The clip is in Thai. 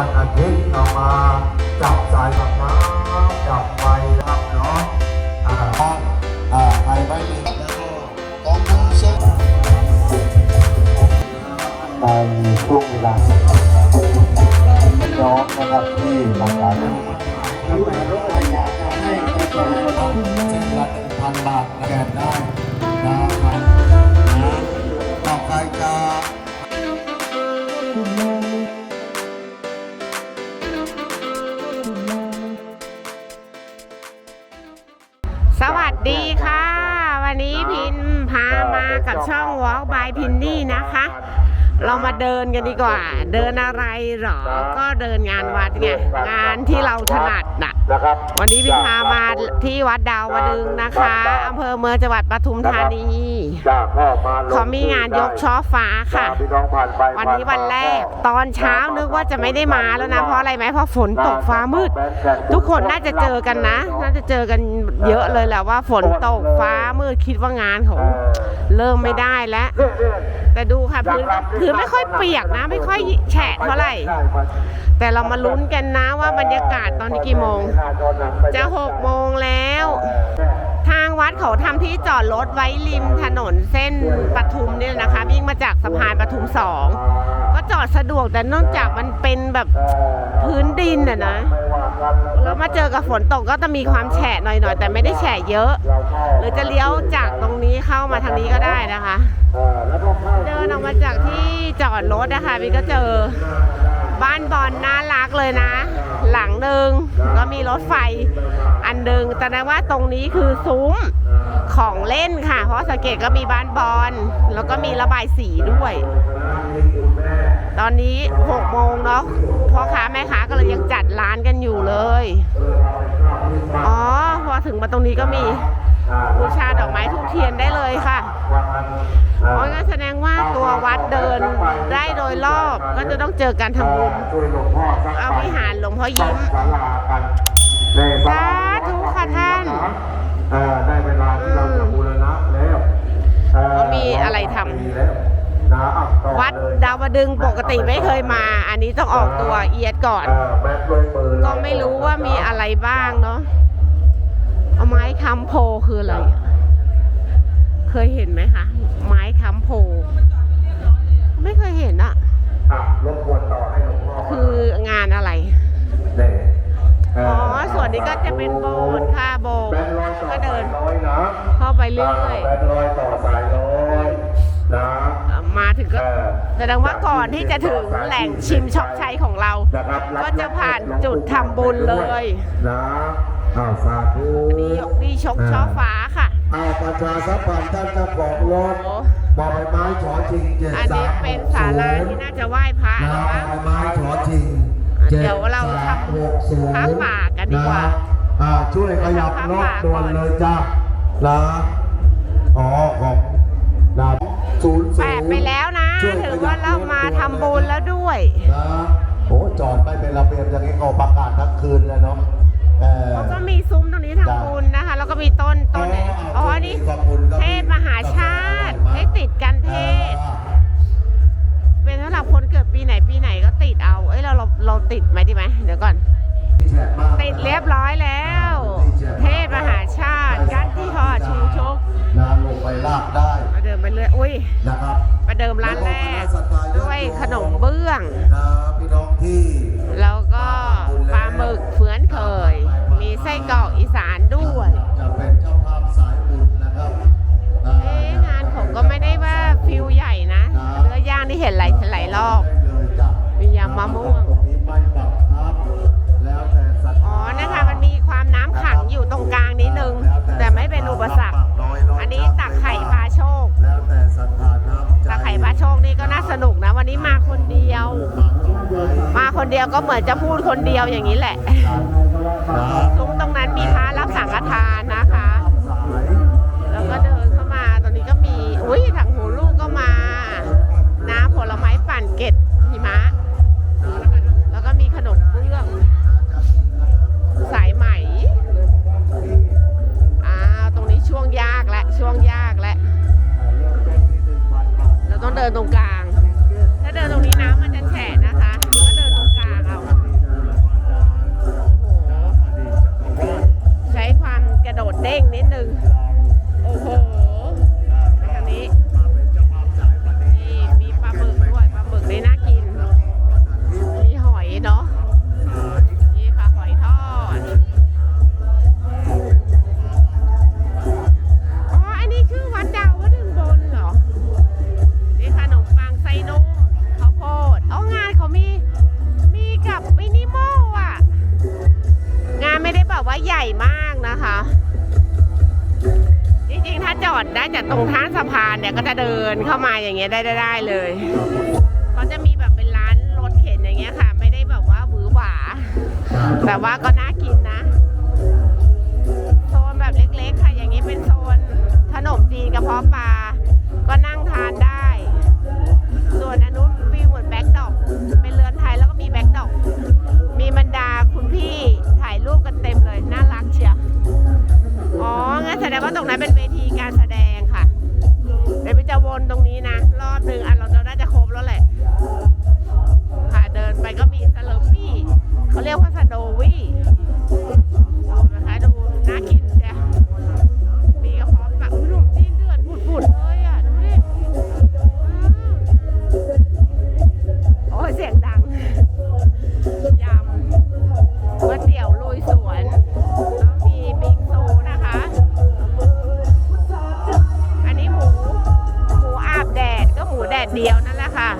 วันอาทิตย์เรามาจับสายแบบน้ำจับไฟนะครับเนาะอ่าอ่าใครไม่มีแล้วก็กองทุนส่งในช่วงเวลาน้องนะครับที่หลากหลาย กับช่อง Walk by พินนี่นะคะ เรามาเดินกันดีกว่า เดินอะไรหรอ ก็เดินงานวัดไงงานที่เราถนัดน่ะนะครับวันนี้พินพามาที่วัดดาวดึงนะคะอำเภอเมืองจังหวัดปทุมธานีจากพ่อมาล เขามีงานยกช่อฟ้าค่ะพี่น้องผ่านไปวันนี้วันแรก ตอนเช้านึกว่าจะไม่ได้มาแล้วนะ เพราะอะไรไหมเพราะฝนตกฟ้ามืด ทุกคนน่าจะเจอกันนะ น่าจะเจอกันเยอะเลยแหละว่าฝนตกฟ้ามืดคิดว่างานของเริ่มไม่ได้แล้ว แต่ดูค่ะพื้นพื้นไม่ค่อยเปียกนะ ไม่ค่อยแฉะเท่าไหร่ แต่เรามาลุ้นกันนะว่าบรรยากาศตอนนี้กี่โมง จะหกโมงแล้ว ทางวัดเขาทำที่จอดรถไว้ริมถนนนนเส้นปทุมเนี่ยนะคะ วิ่งมาจากสะพานปทุมสองก็จอดสะดวกแต่นอกจากมันเป็นแบบพื้นดินอะนะแล้วมาเจอกับฝนตกก็จะมีความแฉะหน่อยๆ แต่ไม่ได้แฉะเยอะ หรือจะเลี้ยวจากตรงนี้เข้ามาทางนี้ก็ได้นะคะเดินออกมาจากที่จอดรถนะคะพี่ก็เจอบ้านบอลน่ารักเลยนะ หลังหนึ่งก็มีรถไฟอันหนึ่งแสดงว่าตรงนี้คือซุ้ม ของเล่นค่ะ เพราะสังเกตก็มีบ้านบอลแล้วก็มีระบายสีด้วย ตอนนี้6โมงเนาะพ่อค้าแม่ค้าก็เลยยังจัดร้านกันอยู่เลย อ๋อ พอถึงมาตรงนี้ก็มีบูชาดอกไม้ทุกเทียนได้เลยค่ะอ๋องั้นแสดงว่าตัววัดเดินได้โดยรอบก็จะต้องเจอการทำบุญเอาวิหารหลวงพ่อยิ้ม ศาลากันใน สาธุค่ะท่าน เอ่อได้เวลาที่เราจะบูรณะแล้วเอ่อ เขามีอะไรทำ ดีแล้ วนะอะต่อวัดเลยดาวดึงปกติไม่เคยมา อันนี้ต้องออกตัวเอียดก่อนเอ่อแม็กด้วยมือก็ไม่รู้ว่ามีอะไรบ้างเนาะเอาไม้ค้ำโพคืออะไรอะเคยเห็นไหมคะไม้ค้ำโพไม่เคยเห็นอะอะรบกวนต่อให้หลวงพ่อคืองานอะไรเนี่ยเอ๋อส่วนนี้ก็จะเป็นโบสถ์ค่ะโบสถ์แบงค์ร้อยต่อก็เดินสายร้อยนะเข้าไปเรื่อยแบงค์ร้อยต่อสายร้อยนะๆ มาถึงก็เออแสดงว่าก่อนที่จะถึงแหล่งชิมช็อปชัยของเรานะครับรับก็จะผ่านจุดทำบุญเลยนะอ้าวสาธุนี่นี่ชกช่อฟ้าค่ะอ้าวประชาสัมพันธ์ท่านเจ้าของรถโอ้บอใบไม้ฉอชิงเจ็ดอันสานี้มเป็นศาลาที่น่าจะไหว้พระนะแล้วบอมั้งใบไม้ฉอชิงเดี๋ยวเราทำหกศูนย์พระป่ากันดีกว่าะอ่าช่วยขยับรถด่วนเลยจ้านะอ๋อของนะ ศูนย์ศูแปนดย์ไปแล้วนะช่ยขถืยัอบว่าเรามาทำบุญแล้วด้วย นะโอ้จอดไม่เป็นระเบียบอย่างนี้ก็ประกาศทั้งคืนเลยเนาะเออแล้วก็มีซุ้มตรงนี้ทำบุญนะคะ แล้วก็มีต้นต้นไหนอ๋ออันนี่ขอบคุณครับ เทศมหาชาติให้ติดกันเทศ เป็นสำหรับคนเกิดปีไหนปีไหนก็ติดเอา เอ้ยเราเราเราติดไหมดีไหมเดี๋ยวก่อน ติดเรียบร้อยแล้ ยอุ้ยนะครับประเดิมร้านแรกด้วยขนมเบื้องนะพี่น้องที่ คนเดียวก็เหมือนจะพูดคนเดียวอย่างนี้แหละนะซุ้มตรงนั้นมีพระรับสังฆทานนะคะสายแล้วก็เดินเข้ามาตอนนี้ก็มีอุ้ยถังหูลูกก็มา น้ำผลไม้ปั่นเกล็ดหิมะ แล้วก็มีขนมเบื้อง สายไหมอ่าตรงนี้ช่วงยากและช่วงยากและเราต้องเดินตรงกลาง จากตรงท่าสะพานเนี่ยก็จะเดินเข้ามาอย่างเงี้ยได้ได้ได้เลยเขาจะมีแบบเป็นร้านรถเข็นอย่างเงี้ยค่ะ ไม่ได้แบบว่าหวือหวา แต่ว่าก็น่ากินนะโซนแบบเล็กๆค่ะ อย่างนี้เป็นโซนขนมจีนกระเพาะปลาก็นั่งทานได้ ส่วนอนุฟิลเหมือนแบ็คดอก เป็นเรือนไทยแล้วก็มีแบ็คดอก มีบรรดาคุณพี่ถ่ายรูปกันเต็มเลย น่ารักเชียวอ๋องั้นแสดงว่าตรงนั้นเป็นเวทีการแสดง นตรงนี้นะ ดเดียวนั่นแหละค่ะ